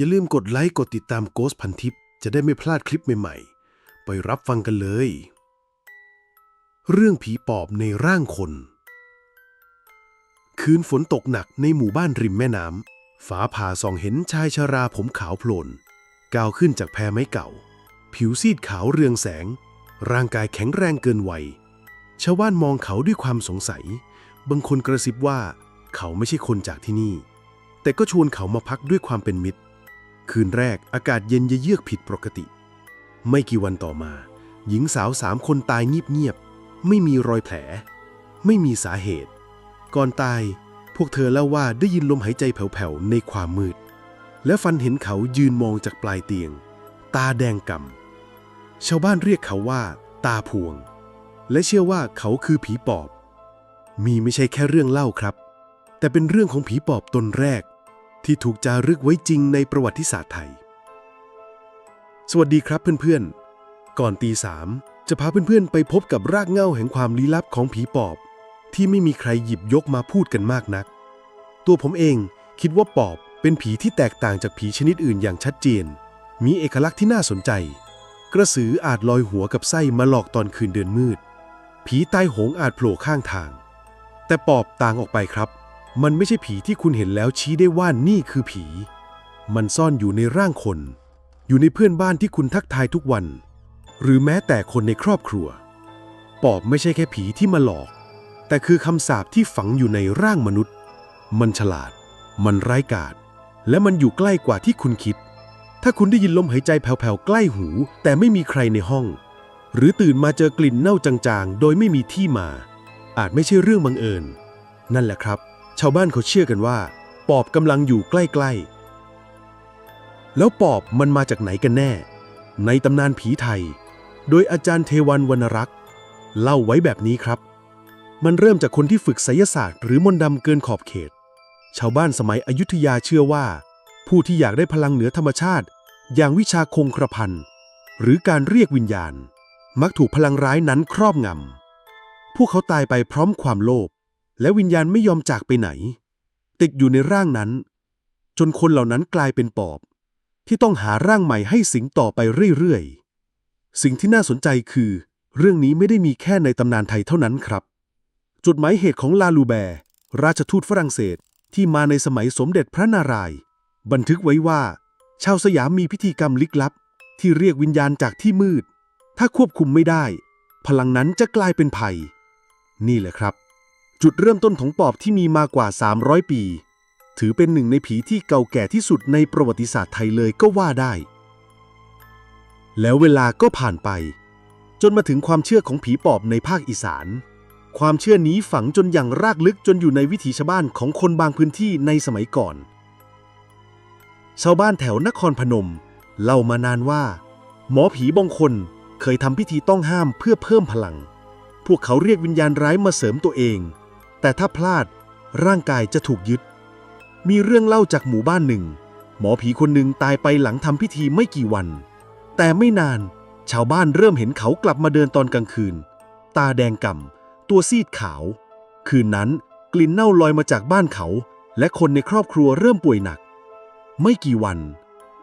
อย่าลืมกดไลค์กดติดตามโกสพันทิปจะได้ไม่พลาดคลิปใหม่ๆ ไปรับฟังกันเลย เรื่องผีปอบในร่างคน คืนฝนตกหนักในหมู่บ้านริมแม่น้ำฟ้าผ่าส่องเห็นชายชราผมขาวโพลนก้าวขึ้นจากแพไม้เก่า ผิวซีดขาวเรืองแสง ร่างกายแข็งแรงเกินวัยชาวบ้านมองเขาด้วยความสงสัย บางคนกระซิบว่า เขาไม่ใช่คนจากที่นี่ แต่ก็ชวนเขามาพักด้วยความเป็นมิตร คืนแรกอากาศเย็นเยือกผิดปกติ ไม่กี่วันต่อมา หญิงสาวสามคนตายเงียบๆ ไม่มีรอยแผล ไม่มีสาเหตุ ก่อนตาย พวกเธอเล่าว่าได้ยินลมหายใจแผ่วๆ ในความมืด และฟันเห็นเขายืนมองจากปลายเตียง ตาแดงกำชาวบ้านเรียกเขาว่า ตาพวง และเชื่อว่าเขาคือผีปอบ มีไม่ใช่แค่เรื่องเล่าครับ แต่เป็นเรื่องของผีปอบตนแรก ที่ถูกจารึกไว้จริงในประวัติศาสตร์ไทย สวัสดีครับเพื่อนๆ ก่อนตีสามจะพาเพื่อนๆ ไปพบกับรากเหง้าแห่งความลี้ลับของผีปอบ ที่ไม่มีใครหยิบยกมาพูดกันมากนัก ตัวผมเองคิดว่าปอบเป็นผีที่แตกต่างจากผีชนิดอื่นอย่างชัดเจน มีเอกลักษณ์ที่น่าสนใจ กระสืออาจลอยหัวกับไส้มาหลอกตอนคืนเดือนมืด ผีใต้โหงอาจโผล่ข้างทาง แต่ปอบต่างออกไปครับ มันไม่ใช่ผีที่คุณเห็นแล้วชี้ได้ว่านี่คือผี มันซ่อนอยู่ในร่างคน อยู่ในเพื่อนบ้านที่คุณทักทายทุกวัน หรือแม้แต่คนในครอบครัว ปอบไม่ใช่แค่ผีที่มาหลอก แต่คือคำสาปที่ฝังอยู่ในร่างมนุษย์ มันฉลาด มันร้ายกาจ และมันอยู่ใกล้กว่าที่คุณคิด ถ้าคุณได้ยินลมหายใจแผ่วๆใกล้หู แต่ไม่มีใครในห้อง หรือตื่นมาเจอกลิ่นเน่าจางๆ โดยไม่มีที่มา อาจไม่ใช่เรื่องบังเอิญ นั่นแหละครับ ชาวบ้านเขาเชื่อกันว่า ปอบกำลังอยู่ใกล้ๆ แล้วปอบมันมาจากไหนกันแน่ ในตำนานผีไทย โดยอาจารย์เทวันวรรณรักษ์ เล่าไว้แบบนี้ครับ มันเริ่มจากคนที่ฝึกไสยศาสตร์หรือมนต์ดำเกินขอบเขต ชาวบ้านสมัยอยุธยาเชื่อว่า ผู้ที่อยากได้พลังเหนือธรรมชาติ อย่างวิชาคงกระพันหรือการเรียกวิญญาณ มักถูกพลังร้ายนั้นครอบงำพวกเขาตายไปพร้อมความโลภ และวิญญาณไม่ยอมจากไปไหน ติดอยู่ในร่างนั้น จนคนเหล่านั้นกลายเป็นปอบ ที่ต้องหาร่างใหม่ให้สิงต่อไปเรื่อยๆ สิ่งที่น่าสนใจคือ เรื่องนี้ไม่ได้มีแค่ในตำนานไทยเท่านั้นครับจดหมายเหตุของลาลูแบร์ราชทูตฝรั่งเศสที่มาในสมัยสมเด็จพระนารายณ์บันทึกไว้ว่า ชาวสยามมีพิธีกรรมลึกลับ ที่เรียกวิญญาณจากที่มืด ถ้าควบคุมไม่ได้ พลังนั้นจะกลายเป็นภัย นี่แหละครับ จุดเริ่มต้นของปอบที่มีมากว่า 300 ปี ถือเป็นหนึ่งในผีที่เก่าแก่ที่สุดในประวัติศาสตร์ไทยเลยก็ว่าได้ แล้วเวลาก็ผ่านไป จนมาถึงความเชื่อของผีปอบในภาคอีสาน ความเชื่อนี้ฝังจนอย่างรากลึกจนอยู่ในวิถีชาวบ้านของคนบางพื้นที่ในสมัยก่อน ชาวบ้านแถวนครพนม เล่ามานานว่า หมอผีบางคนเคยทำพิธีต้องห้ามเพื่อเพิ่มพลัง พวกเขาเรียกวิญญาณร้ายมาเสริมตัวเอง แต่ถ้าพลาดร่างกายจะถูกยึด มีเรื่องเล่าจากหมู่บ้านหนึ่ง หมอผีคนหนึ่งตายไปหลังทำพิธีไม่กี่วัน แต่ไม่นานชาวบ้านเริ่มเห็นเขากลับมาเดินตอนกลางคืน ตาแดงก่ำตัวซีดขาว คืนนั้นกลิ่นเน่าลอยมาจากบ้านเขา และคนในครอบครัวเริ่มป่วยหนัก ไม่กี่วัน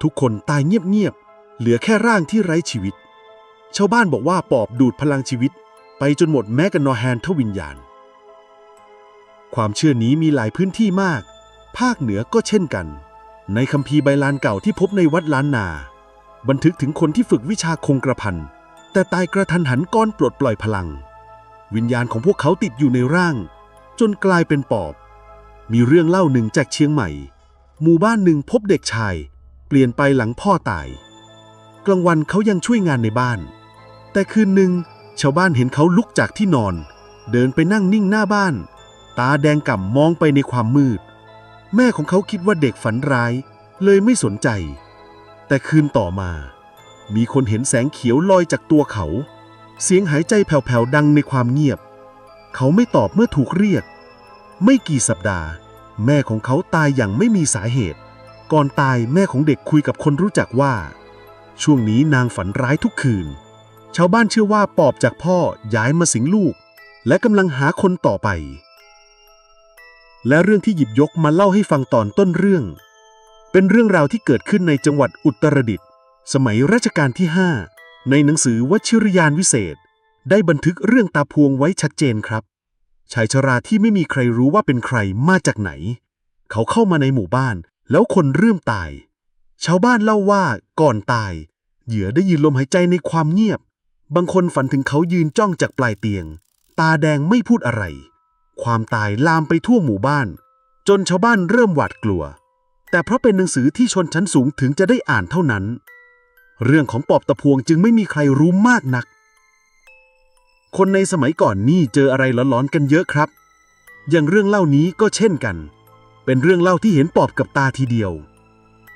ทุกคนตายเงียบๆ เหลือแค่ร่างที่ไร้ชีวิต ชาวบ้านบอกว่าปอบดูดพลังชีวิต ไปจนหมดแม้กันนอแฮนทวิญญาณ ความเชื่อนี้มีหลายพื้นที่มาก ภาคเหนือก็เช่นกัน ในคัมภีร์ใบลานเก่าที่พบในวัดล้านนา บันทึกถึงคนที่ฝึกวิชาคงกระพัน แต่ตายกระทันหันก้อนปลดปล่อยพลัง วิญญาณของพวกเขาติดอยู่ในร่าง จนกลายเป็นปอบ มีเรื่องเล่าหนึ่งจากเชียงใหม่ หมู่บ้านหนึ่งพบเด็กชาย เปลี่ยนไปหลังพ่อตาย กลางวันเขายังช่วยงานในบ้าน แต่คืนหนึ่งชาวบ้านเห็นเขาลุกจากที่นอน เดินไปนั่งนิ่งหน้าบ้าน ตาแดงก่ำมองไปในความมืด แม่ของเขาคิดว่าเด็กฝันร้าย เลยไม่สนใจ แต่คืนต่อมา มีคนเห็นแสงเขียวลอยจากตัวเขา เสียงหายใจแผ่วๆดังในความเงียบ เขาไม่ตอบเมื่อถูกเรียก ไม่กี่สัปดาห์ แม่ของเขาตายอย่างไม่มีสาเหตุ ก่อนตายแม่ของเด็กคุยกับคนรู้จักว่า ช่วงนี้นางฝันร้ายทุกคืน ชาวบ้านเชื่อว่าปอบจากพ่อย้ายมาสิงลูก และกำลังหาคนต่อไป และเรื่องที่หยิบยกมาเล่าให้ฟังตอนต้นเรื่อง เป็นเรื่องราวที่เกิดขึ้นในจังหวัดอุตรดิตถ์สมัยรัชกาลที่ 5 ในหนังสือวชิรยานวิเศษ ได้บันทึกเรื่องตาพวงไว้ชัดเจนครับ ชายชราที่ไม่มีใครรู้ว่าเป็นใครมาจากไหน เขาเข้ามาในหมู่บ้าน แล้วคนเริ่มตาย ชาวบ้านเล่าว่าก่อนตาย เหยื่อได้ยืนลมหายใจในความเงียบ บางคนฝันถึงเขายืนจ้องจากปลายเตียง ตาแดงไม่พูดอะไร ความตายลามไปทั่วหมู่บ้าน จนชาวบ้านเริ่มหวาดกลัว แต่เพราะเป็นหนังสือที่ชนชั้นสูงถึงจะได้อ่านเท่านั้น เรื่องของปอบตะพวงจึงไม่มีใครรู้มากนัก คนในสมัยก่อนนี่เจออะไรหลอนๆกันเยอะครับ อย่างเรื่องเล่านี้ก็เช่นกัน เป็นเรื่องเล่าที่เห็นปอบกับตาทีเดียว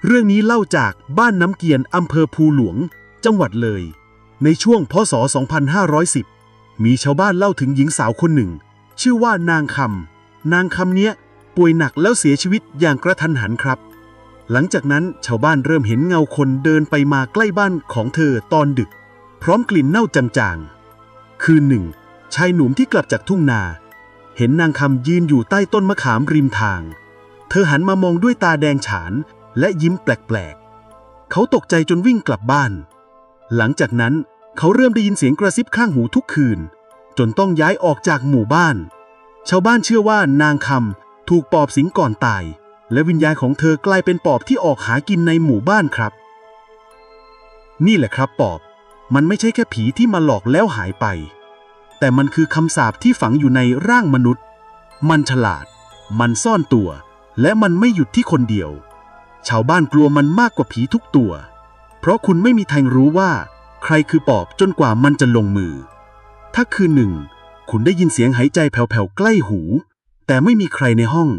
เรื่องนี้เล่าจากบ้านน้ำเกียนอำเภอภูหลวง จังหวัดเลย ในช่วงพศ 2510 มีชาวบ้านเล่าถึงหญิงสาวคนหนึ่ง ชื่อว่านางคำนางคำเนี้ยป่วยหนักแล้วเสียชีวิตอย่างกระทันหันครับ หลังจากนั้นชาวบ้านเริ่มเห็นเงาคนเดินไปมาใกล้บ้านของเธอตอนดึก พร้อมกลิ่นเน่าจางๆ คืนหนึ่ง ชายหนุ่มที่กลับจากทุ่งนา เห็นนางคำยืนอยู่ใต้ต้นมะขามริมทาง เธอหันมามองด้วยตาแดงฉานและยิ้มแปลกๆ เขาตกใจจนวิ่งกลับบ้าน หลังจากนั้นเขาเริ่มได้ยินเสียงกระซิบข้างหูทุกคืน จนต้องย้ายออกจากหมู่บ้าน ชาวบ้านเชื่อว่านางคำถูกปอบสิงก่อนตาย และวิญญาณของเธอกลายเป็นปอบที่ออกหากินในหมู่บ้านครับ นี่แหละครับปอบ มันไม่ใช่แค่ผีที่มาหลอกแล้วหายไป แต่มันคือคำสาปที่ฝังอยู่ในร่างมนุษย์ มันฉลาด มันซ่อนตัว และมันไม่หยุดที่คนเดียว ชาวบ้านกลัวมันมากกว่าผีทุกตัว เพราะคุณไม่มีทางรู้ว่า ใครคือปอบจนกว่ามันจะลงมือ ถ้าคืนหนึ่ง คุณได้ยินเสียงหายใจแผ่วๆใกล้หู แต่ไม่มีใครในห้อง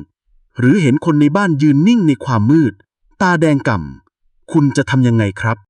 หรือเห็นคนในบ้านยืนนิ่งในความมืด ตาแดงก่ำคุณจะทำยังไงครับ